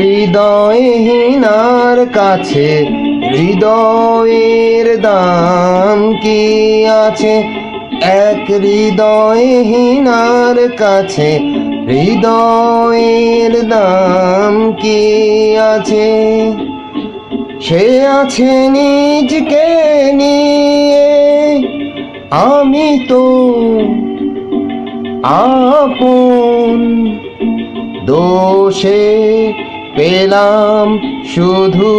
হৃদয়হীনার কাছে, হৃদয়ের দাম কি আছে? এক হৃদয়হীনার কাছে, হৃদয়ের দাম কি আছে? সে আছে নিজকে নিয়ে, আমি তো আপন। দোষে পেলাম শুধু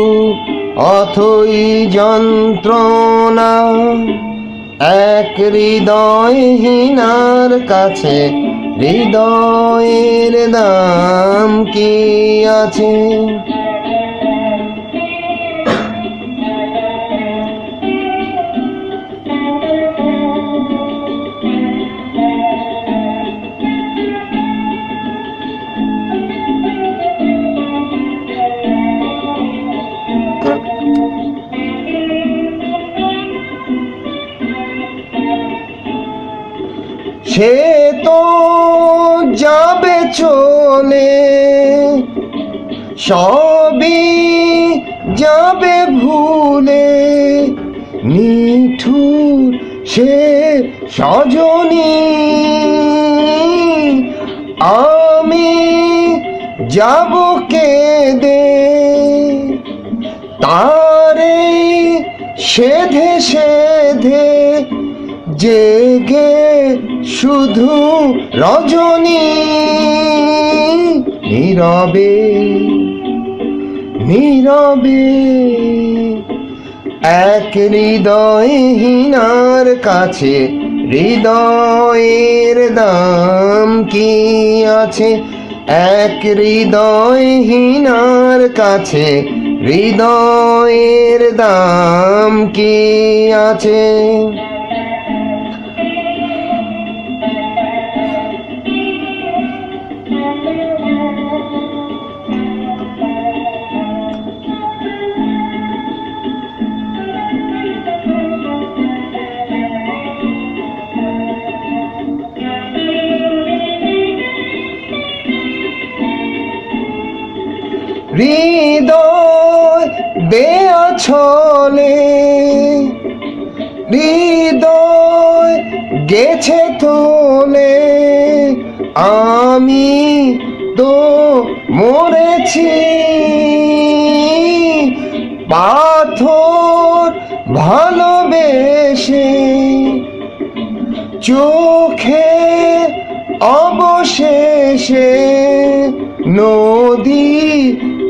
অথই যন্ত্রণা। এক হৃদয়হীনার কাছে হৃদয়ের দাম কি আছে? সে তো যাবে চলে, সবই যাবে ভুলে। নিঠুর সে সজনী, আমি যাব কেঁদে। তারে সেধে সেধে জেগে শুধু রজনী নীরবে নীরবে। এক হৃদয়হীনার কাছে হৃদয়ের দাম কি আছে? এক হৃদয়হীনার কাছে হৃদয়ের দাম কি আছে? হৃদয় দেয়া ছলে হৃদয় গেছে তোলে। আমি তো মরেছি পাথর ভালোবেসে। চোখে অবশেষে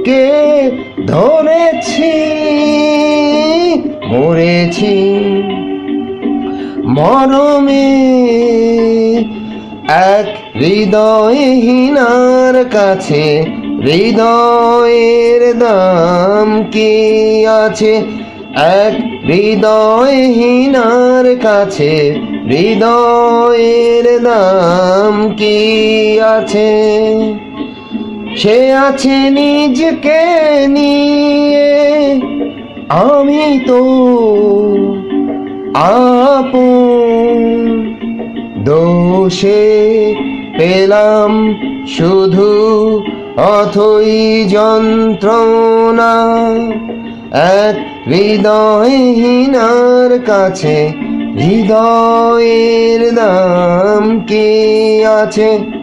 নদীকে ধরেছি, মরেছি, মরমে এক হৃদয়হীনার কাছে, হৃদয়ের দাম কি আছে? এক হৃদয়হীনার কাছে, হৃদয়ের দাম কি আছে? সে আছে নিজকে নিয়ে। আমি তো আপন। দোষে পেলাম শুধু অথই যন্ত্রণা। এক হৃদয়হীনার কাছে হৃদয়ের দাম কি আছে?